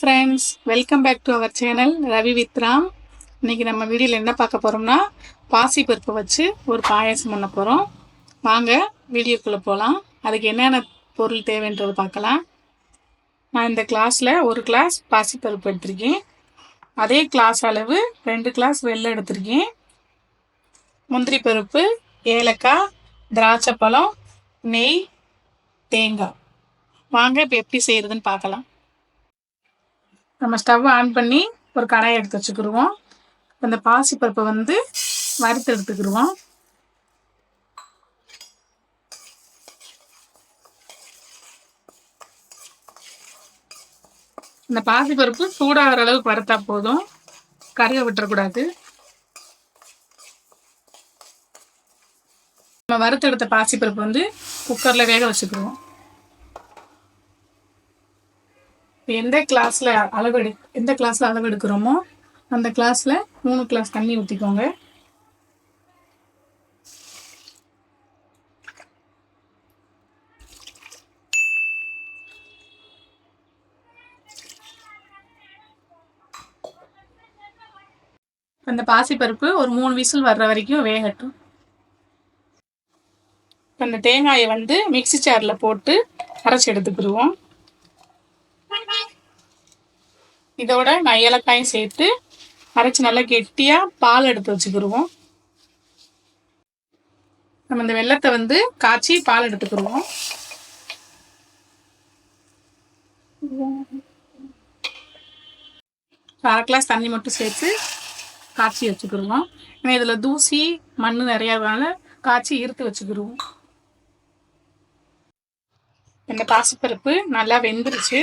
Friends welcome back to our channel Ravi வித்ராம் இன்றைக்கி இன்னைக்கு நம்ம வீடியோவில் என்ன பார்க்க போகிறோம்னா பாசி வச்சு ஒரு பாயாசம் பண்ண போகிறோம் வாங்க வீடியோக்குள்ளே போகலாம் அதுக்கு என்னென்ன பொருள் தேவைன்றது பார்க்கலாம். நான் இந்த கிளாஸில் ஒரு கிளாஸ் பாசிப்பருப்பு எடுத்திருக்கேன். அதே கிளாஸ் அளவு ரெண்டு கிளாஸ் வெள்ளை எடுத்திருக்கேன். முந்திரி பருப்பு ஏலக்காய் திராட்சை பழம் நெய் தேங்காய். வாங்க இப்போ எப்படி செய்கிறதுன்னு பார்க்கலாம். நம்ம ஸ்டவ் ஆன் பண்ணி ஒரு கடாயை எடுத்து வச்சுக்கிடுவோம் அந்த பாசிப்பருப்பை வந்து வறுத்து எடுத்துக்கிடுவோம் இந்த பாசிப்பருப்பு சூடாகிற அளவுக்கு வறுத்தா போதும். கருக விட்டுறக்கூடாது. நம்ம வறுத்தெடுத்த பாசிப்பருப்பு வந்து குக்கரில் வேக வச்சுக்கிடுவோம் எந்த கிளாஸில் அளவெடு எந்த கிளாஸில் அளவெடுக்கிறோமோ அந்த கிளாஸில் மூணு கிளாஸ் தண்ணி ஊற்றிக்கோங்க அந்த பாசிப்பருப்பு ஒரு மூணு விசில் வர்ற வரைக்கும் வேகட்டும். அந்த தேங்காயை வந்து மிக்சி சாரில் போட்டு அரைச்சி எடுத்துக்கிடுவோம் இதோட நான் ஏலக்காயும் சேர்த்து அரைச்சி நல்லா கெட்டியாக பால் எடுத்து வச்சுக்கிடுவோம் நம்ம இந்த வெள்ளத்தை வந்து காய்ச்சி பால் எடுத்துக்கிடுவோம் அரை கிளாஸ் தண்ணி மட்டும் சேர்த்து காய்ச்சி வச்சுக்கிடுவோம் ஏன்னா இதில் தூசி மண் நிறையா இருக்கனால காய்ச்சி இருத்து வச்சுக்கிடுவோம் இந்த பாசிப்பருப்பு நல்லா வெந்துருச்சு.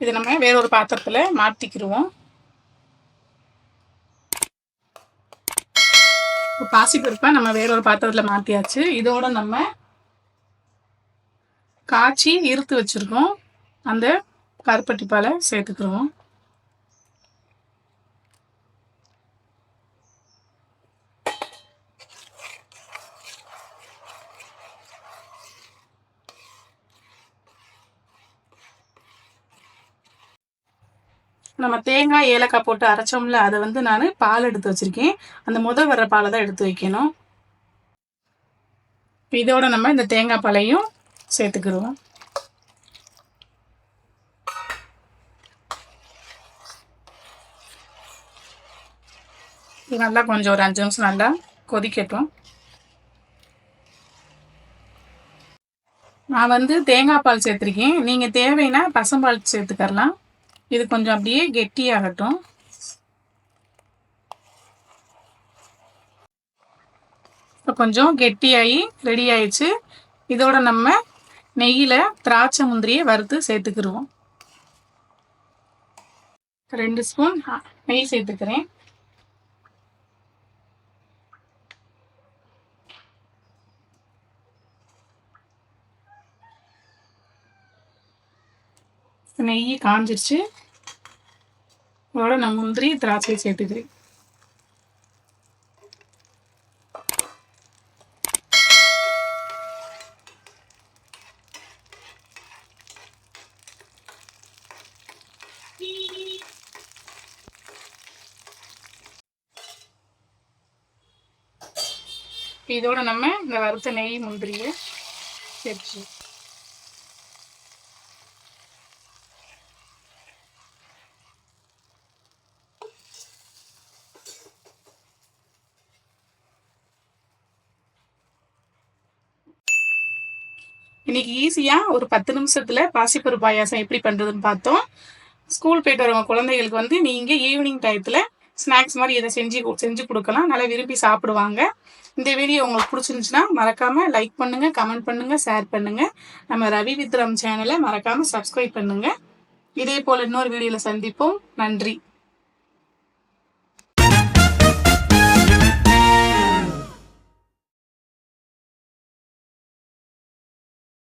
இது நம்ம வேற ஒரு பாத்திரத்தில் மாற்றிக்கிடுவோம் பாசிப்பருப்பை நம்ம வேற ஒரு பாத்திரத்தில் மாற்றியாச்சு இதோட நம்ம காய்ச்சி இருத்து வச்சுருக்கோம். அந்த கருப்பட்டி பாலை சேர்த்துக்கிறோம் நம்ம தேங்காய் ஏலக்காய் போட்டு அரைச்சோம்ல அதை வந்து நான் பால் எடுத்து வச்சுருக்கேன். அந்த முதல் வர்ற பாலை தான் எடுத்து வைக்கணும். இதோட நம்ம இந்த தேங்காய் பாலையும் சேர்த்துக்கிடுவோம். நல்லா கொஞ்சம் ஒரு அஞ்சு நிமிஷம் நல்லா கொதிக்கட்டும். நான் வந்து தேங்காய் பால் சேர்த்துருக்கேன். நீங்கள் தேவைன்னா பசம்பால் சேர்த்துக்கரலாம் இது கொஞ்சம் அப்படியே கெட்டியாகட்டும். இப்போ கொஞ்சம் கெட்டியாகி ரெடி ஆயிடுச்சு. இதோட நம்ம நெய்யில் திராட்சை முந்திரியை வறுத்து சேர்த்துக்கிடுவோம் ரெண்டு ஸ்பூன் நெய் சேர்த்துக்கிறேன். நெய் காஞ்சிருச்சு. அதோட நான் முந்திரி திராட்சை சேர்த்துக்கிறேன். இதோட நம்ம இந்த வறுத்த நெய் முந்திரியை சேர்த்து இன்னைக்கு ஈஸியாக ஒரு பத்து நிமிஷத்தில் பாசிப்பருப்பு பாயாசம் எப்படி பண்ணுறதுன்னு பார்த்தோம். ஸ்கூல் போயிட்டு வரவங்க குழந்தைகளுக்கு வந்து நீங்கள் ஈவினிங் டயத்தில் ஸ்நாக்ஸ் மாதிரி இதை செஞ்சு செஞ்சு கொடுக்கலாம். நல்லா விரும்பி சாப்பிடுவாங்க. இந்த வீடியோ உங்களுக்கு பிடிச்சிருந்துச்சுன்னா மறக்காமல் லைக் பண்ணுங்கள் கமெண்ட் பண்ணுங்கள் ஷேர் பண்ணுங்கள் நம்ம ரவி வித்ரம் சேனலை மறக்காமல் சப்ஸ்கிரைப் பண்ணுங்கள் இதே போல் இன்னொரு வீடியோவில் சந்திப்போம். நன்றி.